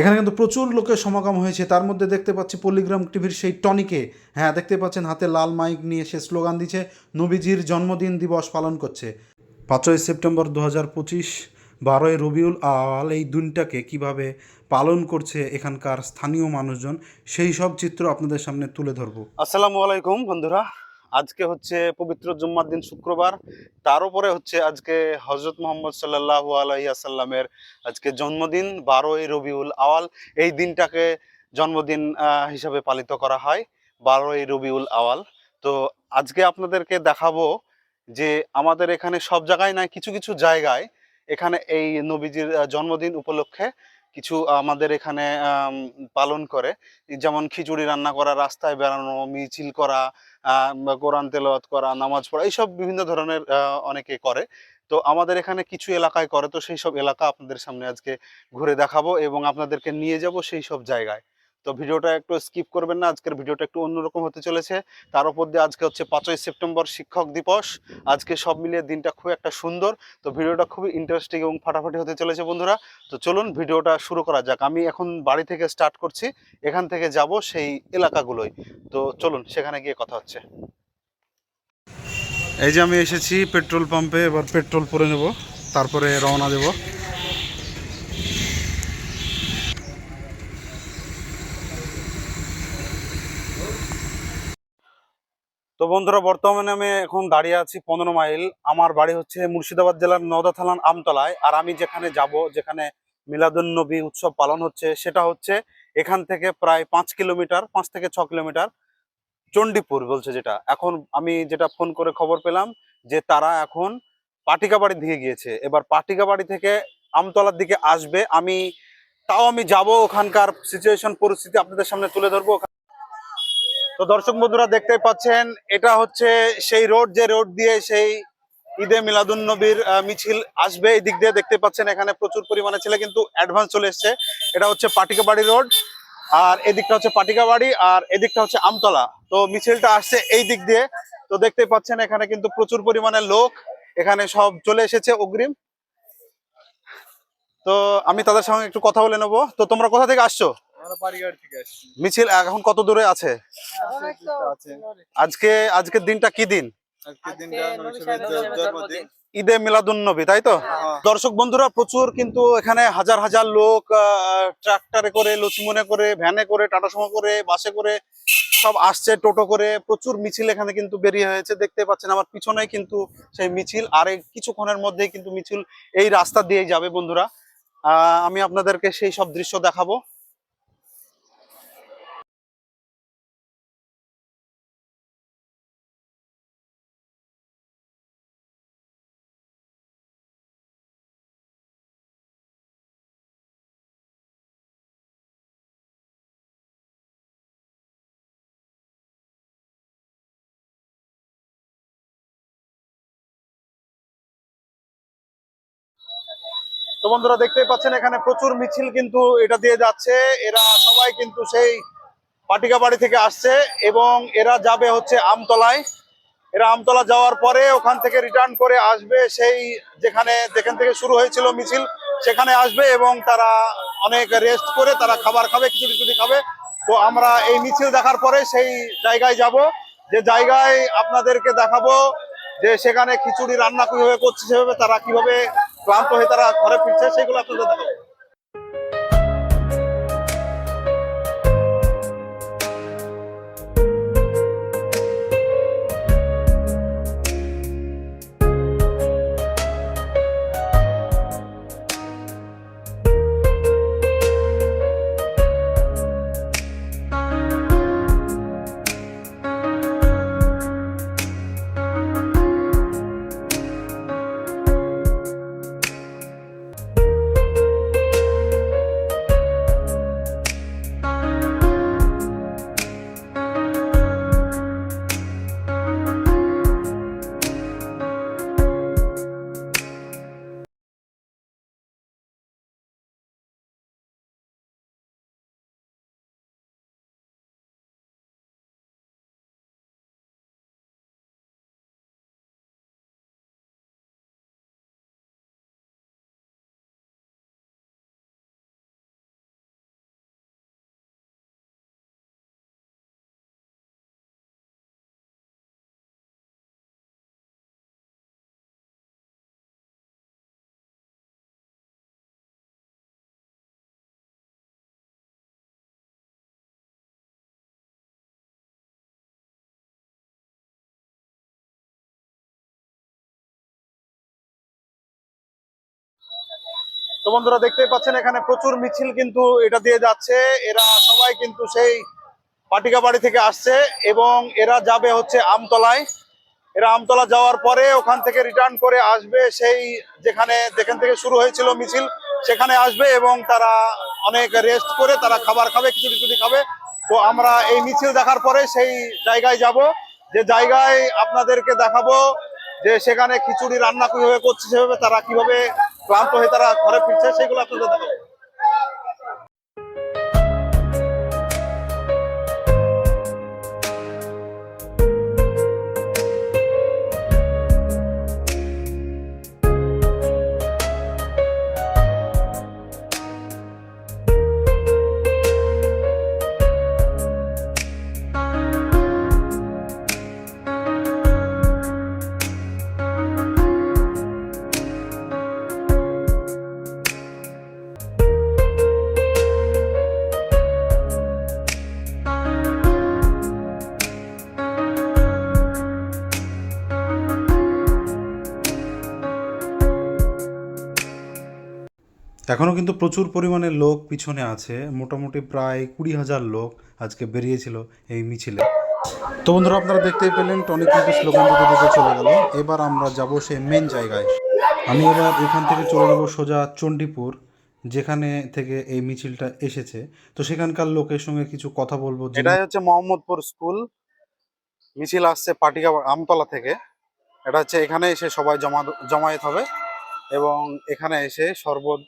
এখানে কিন্তু প্রচুর লোকের সমাগম হয়েছে। তার মধ্যে দেখতে পাচ্ছি পল্লিগ্রাম টিভির সেই টনিকে। হ্যাঁ দেখতে পাচ্ছেন হাতে লাল মাইক নিয়ে সে স্লোগান দিচ্ছে, নবীজির জন্মদিন দিবস পালন করছে। পাঁচই সেপ্টেম্বর দু হাজার পঁচিশ, বারোই রবিউল আওয়াল এই দিনটাকে কীভাবে পালন করছে এখানকার স্থানীয় মানুষজন, সেই সব চিত্র আপনাদের সামনে তুলে ধরবো। আসসালামু আলাইকুম বন্ধুরা। আজকে হচ্ছে পবিত্র জুম্মার দিন শুক্রবার। তার উপরে হচ্ছে আজকে হজরত মোহাম্মদ সাল্লাহ আলাইসাল্লামের আজকে জন্মদিন, বারোই রবিউল আওয়াল। এই দিনটাকে জন্মদিন হিসাবে পালিত করা হয়, বারোই রবিউল আওয়াল। তো আজকে আপনাদেরকে দেখাবো যে আমাদের এখানে সব জায়গায় নয় কিছু কিছু জায়গায় এখানে এই নবীজির জন্মদিন উপলক্ষে কিছু আমাদের এখানে পালন করে। যেমন খিচুড়ি রান্না করা, রাস্তায় বেড়ানো, মিছিল করা কোরআন তেলাওয়াত করা, নামাজ পড়া, এইসব বিভিন্ন ধরনের অনেকে করে। তো আমাদের এখানে কিছু এলাকায় করে, তো সেই সব এলাকা আপনাদের সামনে আজকে ঘুরে দেখাবো এবং আপনাদেরকে নিয়ে যাব সেই সব জায়গায়। তো ভিডিওটা একটু স্কিপ করবেন না, আজকের ভিডিওটা একটু অন্যরকম হতে চলেছে। তার উপর দিয়ে আজকে হচ্ছে পাঁচই সেপ্টেম্বর শিক্ষক দিবস। আজকে সব মিলিয়ে দিনটা খুব একটা সুন্দর। তো ভিডিওটা খুবই ইন্টারেস্টিং এবং ফাটাফাটি হতে চলেছে বন্ধুরা। তো চলুন ভিডিওটা শুরু করা যাক। আমি এখন বাড়ি থেকে স্টার্ট করছি। এখান থেকে যাব সেই এলাকাগুলোই তো চলুন, সেখানে গিয়ে কথা হচ্ছে। এই যে আমি এসেছি পেট্রোল পাম্পে এবার পেট্রোল পরে নেব। তারপরে রওনা দেব। তো বন্ধুরা, বর্তমানে আমি এখন দাঁড়িয়ে আছি পনেরো মাইল। আমার বাড়ি হচ্ছে মুর্শিদাবাদ জেলার নদা থানার আমতলায়। আর আমি যেখানে যাব, যেখানে মিলাদুন নবী উৎসব পালন হচ্ছে, সেটা হচ্ছে এখান থেকে প্রায় পাঁচ কিলোমিটার, পাঁচ থেকে ছ কিলোমিটার চণ্ডীপুর বলছে যেটা। এখন আমি যেটা ফোন করে খবর পেলাম যে তারা এখন পাটিকা বাড়ির দিকে গিয়েছে। এবার পাটিকা বাড়ি থেকে আমতলার দিকে আসবে। আমি, তাও আমি যাব, ওখানকার সিচুয়েশন পরিস্থিতি আপনাদের সামনে তুলে ধরবো। তো দর্শক বন্ধুরা দেখতে পাচ্ছেন, এটা হচ্ছে সেই রোড, যে রোড দিয়ে সেই ঈদে মিলাদুন নবীর মিছিল আসবে। এই দিক দিয়ে দেখতে পাচ্ছেন এখানে প্রচুর পরিমাণে ছেলে কিন্তু অ্যাডভান্স চলে এসছে। এটা হচ্ছে পাটিকাবাড়ি রোড, আর এদিকটা হচ্ছে পাটিকাবাড়ি, আর এদিকটা হচ্ছে আমতলা। তো মিছিলটা আসছে এই দিক দিয়ে। তো দেখতে পাচ্ছেন এখানে কিন্তু প্রচুর পরিমাণে লোক, এখানে সব চলে এসেছে অগ্রিম। তো আমি তাদের সঙ্গে একটু কথা বলে নেব। তো তোমরা কোথা থেকে আসছো? মিছিল এখন কত দূরে আছে? আছে আজকে আজকের দিনটা কি দিন? ঈদে মিলাদুন নবী তাই তো? হ্যাঁ। দর্শক বন্ধুরা প্রচুর কিন্তু এখানে হাজার হাজার লোক ট্রাক্টরে করে লচিমনে করে ভ্যানে করে টাটা সুমো করে বাসে করে সব আসছে টোটো করে। প্রচুর মিছিল এখানে কিন্তু বেরিয়ে হয়েছে দেখতে পাচ্ছেন আমার পিছনে কিন্তু সেই মিছিল আর এই কিছুক্ষণের মধ্যেই কিন্তু মিছিল এই রাস্তা দিয়েই যাবে বন্ধুরা। আহ, আমি আপনাদেরকে সেই সব দৃশ্য দেখাবো। তো বন্ধুরা দেখতেই পাচ্ছেন, এখানে প্রচুর মিছিল কিন্তু এটা দিয়ে যাচ্ছে। এরা সবাই কিন্তু সেই পাটিকা বাড়ি থেকে আসছে এবং এরা যাবে হচ্ছে আমতলায়। এরা আমতলা যাওয়ার পরে ওখান থেকে রিটার্ন করে আসবে সেই যেখানে যেখান থেকে শুরু হয়েছিল মিছিল, সেখানে আসবে এবং তারা অনেক রেস্ট করে তারা খাবার খাবে খিচুড়ি টিচুড়ি খাবে। তো আমরা এই মিছিল দেখার পরে সেই জায়গায় যাব। যে জায়গায় আপনাদেরকে দেখাবো যে সেখানে খিচুড়ি রান্না কীভাবে করছে, সেভাবে তারা কীভাবে ক্লান্ত হয়ে তারা ঘরে ফিরছে সেগুলো আপনাদের দেখাবো। তো বন্ধুরা দেখতেই পাচ্ছেন, এখানে প্রচুর মিছিল কিন্তু এটা দিয়ে যাচ্ছে। এরা সবাই কিন্তু সেই পাটিকা বাড়ি থেকে আসছে এবং এরা যাবে হচ্ছে আমতলায়। এরা আমতলা যাওয়ার পরে ওখান থেকে রিটার্ন করে আসবে সেই যেখানে যেখান থেকে শুরু হয়েছিল মিছিল, সেখানে আসবে এবং তারা অনেক রেস্ট করে তারা খাবার খাবে, খিচুড়ি টিচুড়ি খাবে। তো আমরা এই মিছিল দেখার পরে সেই জায়গায় যাব। যে জায়গায় আপনাদেরকে দেখাবো যে সেখানে খিচুড়ি রান্না কীভাবে করছে, সেভাবে তারা কীভাবে ক্লান্ত হয়ে তারা ঘরে ফিরছে সেগুলো আপনাদের দেখাবো। এখনও কিন্তু প্রচুর পরিমাণে লোক পিছনে আছে। মোটামুটি প্রায় কুড়ি হাজার লোক আজকে বেরিয়েছিল এই মিছিলে। তো বন্ধুরা, আপনারা দেখতেই পেলেন টনি কিন্তু স্লোগান দিতে দিতে চলে গেল। এবার আমরা যাব সেই মেন জায়গায়। আমি এবার এখান থেকে চলে যাব সোজা চণ্ডীপুর, যেখানে থেকে এই মিছিলটা এসেছে। তো সেখানকার লোকের সঙ্গে কিছু কথা বলব এটাই হচ্ছে মোহাম্মদপুর স্কুল। মিছিল আসছে পাটিকা আমতলা থেকে। এটা হচ্ছে এখানে এসে সবাই জমা জমায়েত হবে এবং এখানে এসে শরবত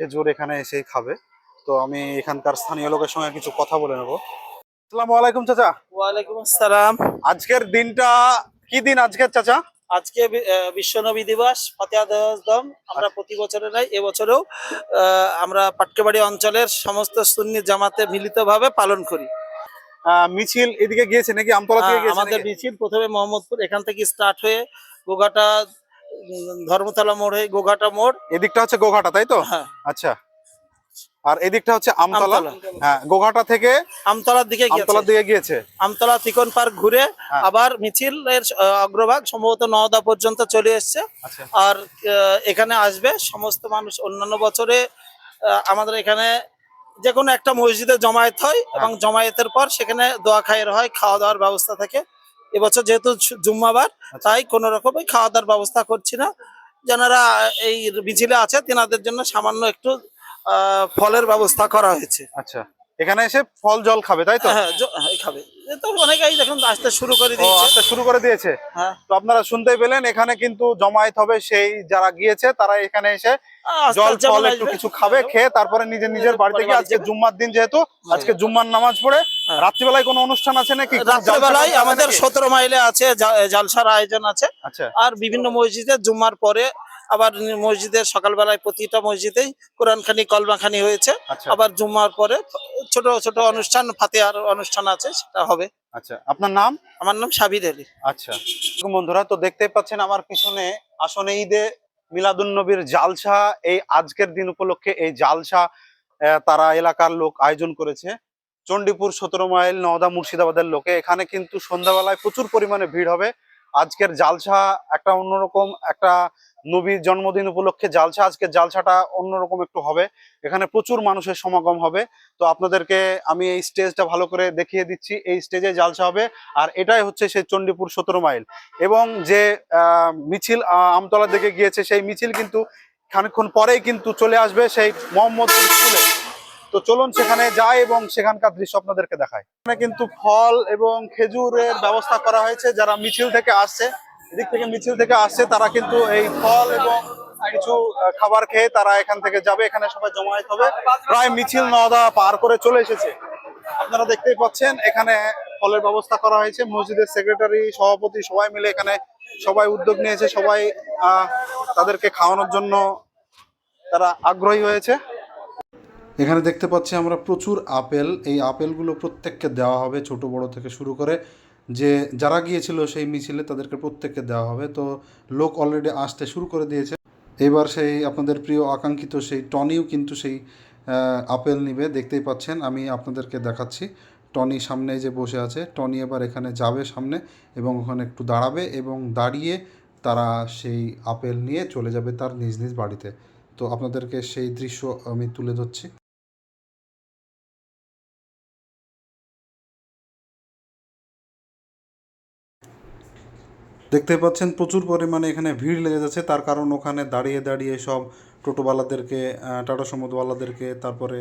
খেজুর এখানে এসেই খাবে। তো আমি এখানকার স্থানীয় লোকের সঙ্গে কিছু কথা বলে নেব। আসসালামু আলাইকুম চাচা। ওয়ালাইকুম আসসালাম। আজকের দিনটা কি দিন আজকের চাচা? আজকে বিশ্বনবী দিবস ফতেহাদম আমরা প্রতি বছরে নাই এবছরেও আমরা পাটকেবাড়ি অঞ্চলের সমস্ত সুন্নি জামাতে মিলিতভাবে পালন করি। মিছিল এদিকে গিয়েছে নাকি? আমতলা থেকে আমাদের মিছিল প্রথমে মোহাম্মদপুর এখান থেকে স্টার্ট হয়ে গোঘাটা উম, ধর্মতলা মোড় হয়ে গোঘাটা মোড়। এদিকটা হচ্ছে গোঘাটা তাই তো? হ্যাঁ। আচ্ছা। আর এদিকটা হচ্ছে আমতলা। হ্যাঁ গোঘাটা থেকে আমতলার দিকে আমতলার দিকে গিয়েছে। আমতলা তিকন পার্ক ঘুরে হ্যাঁ। আবার মিছিলের আহ, অগ্রভাগ সম্ভবত নওদা পর্যন্ত চলে এসছে। আচ্ছা। আর এখানে আসবে সমস্ত মানুষ অন্যান্য বছরে আমাদের এখানে যে কোনো একটা মসজিদে জমায়েত হয় এবং জমায়েতের পর সেখানে দোয়া খায়ের হয় খাওয়া দাওয়ার ব্যবস্থা থাকে। এবছর যেহেতু জুম্মাবার তাই কোনো রকমই খাওয়া দাওয়ার ব্যবস্থা করছি না। যারা এই মিছিলে আছে তেনাদের জন্য সামান্য একটু আহ, ফলের ব্যবস্থা করা হয়েছে। আচ্ছা। এখানে এসে ফল জল খাবে তাই তো? হ্যাঁ হ্যাঁ, খাবে। তো অনেকেই দেখুন আসতে শুরু করে দিয়েছে। আচ্ছা শুরু করে দিয়েছে। হ্যাঁ। তো আপনারা শুনতেই পেলেন এখানে কিন্তু জমায়েত হবে সেই যারা গিয়েছে তারা এখানে এসে জল ফল একটু কিছু খাবে খেয়ে তারপরে নিজের নিজের বাড়ি থেকে বাড়ি আজকে জুম্মার দিন যেহেতু আজকে জুম্মার নামাজ পড়ে হ্যাঁ। রাত্রিবেলায় কোনো অনুষ্ঠান আছে নাকি? জালসা আমাদের সতেরো মাইলে আছে জালসার আয়োজন আছে। আচ্ছা। আর বিভিন্ন মসজিদে জুম্মার পরে আবার মসজিদের সকালবেলায় প্রতিটা মসজিদেই কোরআন খানি কলমা হয়েছে। আচ্ছা। আবার জুম্মার পরে ছোট ছোট অনুষ্ঠান ফাতেহার অনুষ্ঠান আছে সেটা হবে। আচ্ছা আপনার নাম? আমার নাম সাবির আলী। আচ্ছা। বন্ধুরা তো দেখতেই পাচ্ছেন আমার পিছনে আসনে ঈদে মিলাদুন নবীর জালসা। এই আজকের দিন উপলক্ষে এই জালসা তারা এলাকার লোক আয়োজন করেছে। চণ্ডীপুর সতেরো মাইল নওদা মুর্শিদাবাদের লোকে। এখানে কিন্তু সন্ধ্যাবেলায় প্রচুর পরিমাণে ভিড় হবে। আজকের জালসা একটা অন্যরকম একটা নবীর জন্মদিন উপলক্ষে জালসা আজকে জালসাটা অন্যরকম একটু হবে। এখানে প্রচুর মানুষের সমাগম হবে। তো আপনাদেরকে আমি এই স্টেজটা ভালো করে দেখিয়ে দিচ্ছি। এই স্টেজে জালসা হবে আর এটাই হচ্ছে সেই চণ্ডীপুর সতেরো মাইল। এবং যে মিছিল আহ, আমতলার দিকে গিয়েছে সেই মিছিল কিন্তু খানিকক্ষণ পরেই কিন্তু চলে আসবে সেই মোহাম্মদপুর স্কুলে। তো চলুন সেখানে যাই এবং সেখানকার দৃশ্য আপনাদেরকে দেখায় এখানে কিন্তু ফল এবং খেজুরের ব্যবস্থা করা হয়েছে যারা মিছিল থেকে আসছে। এদিক থেকে মিছিল থেকে আসছে, তারা কিন্তু এই ফল এবং কিছু খাবার খেয়ে তারা এখান থেকে যাবে, এখানে সবাই জমায়েত হবে। প্রায় মিছিল নদা পার করে চলে এসেছে। আপনারা দেখতেই পাচ্ছেন, এখানে ফলের ব্যবস্থা করা হয়েছে। মসজিদের সেক্রেটারি সভাপতি সবাই মিলে এখানে সবাই উদ্যোগ নিয়েছে, সবাই তাদেরকে খাওয়ানোর জন্য তারা আগ্রহী হয়েছে। এখানে দেখতে পাচ্ছি আমরা প্রচুর আপেল। এই আপেলগুলো প্রত্যেককে দেওয়া হবে ছোট বড় থেকে শুরু করে। যে যারা গিয়েছিল সেই মিছিলে তাদেরকে প্রত্যেককে দেওয়া হবে। তো লোক অলরেডি আসতে শুরু করে দিয়েছে। এবার সেই আপনাদের প্রিয় আকাঙ্ক্ষিত সেই টনিও কিন্তু সেই আপেল নিবে। দেখতেই পাচ্ছেন, আমি আপনাদেরকে দেখাচ্ছি। টনি সামনে যে বসে আছে, টনি এবার এখানে যাবে সামনে এবং ওখানে একটু দাঁড়াবে এবং দাঁড়িয়ে তারা সেই আপেল নিয়ে চলে যাবে তার নিজ নিজ বাড়িতে। তো আপনাদেরকে সেই দৃশ্য আমি তুলে ধরছি। দেখতে পাচ্ছেন প্রচুর পরিমাণে এখানে ভিড় লেগে যাচ্ছে। তার কারণ ওখানে দাঁড়িয়ে দাঁড়িয়ে সব টোটোওয়ালাদেরকে টাটা সমুদ্রওয়ালাদেরকে তারপরে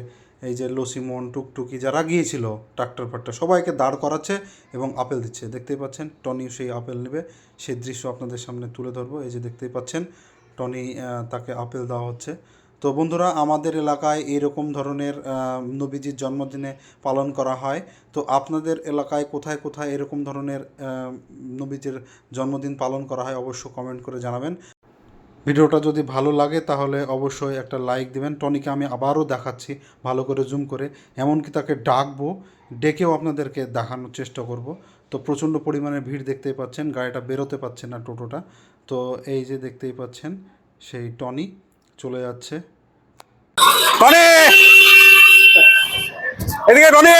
এই যে লসিমন, টুকটুকি যারা গিয়েছিল, ট্রাক্টর ফাক্টর, সবাইকে দাঁড় করাচ্ছে এবং আপেল দিচ্ছে। দেখতেই পাচ্ছেন, টনি সেই আপেল নেবে। সেই দৃশ্য আপনাদের সামনে তুলে ধরবো। এই যে দেখতেই পাচ্ছেন, টনি তাকে আপেল দেওয়া হচ্ছে। তো বন্ধুরা, আমাদের এলাকায় এরকম ধরনের নবীজির জন্মদিনে পালন করা হয়। তো আপনাদের এলাকায় কোথায় কোথায় এরকম ধরনের নবীজির জন্মদিন পালন করা হয় অবশ্য কমেন্ট করে জানাবেন। ভিডিওটা যদি ভালো লাগে তাহলে অবশ্যই একটা লাইক দেবেন। টনিকে আমি আবারও দেখাচ্ছি ভালো করে জুম করে। এমনকি তাকে ডাকবো, ডেকেও আপনাদেরকে দেখানোর চেষ্টা করব। তো প্রচণ্ড পরিমাণে ভিড় দেখতেই পাচ্ছেন, গাড়িটা বেরোতে পারছে না টোটোটা। তো এই যে দেখতেই পাচ্ছেন, সেই টনি। চলে যাচ্ছে। টনি এদিকে টনি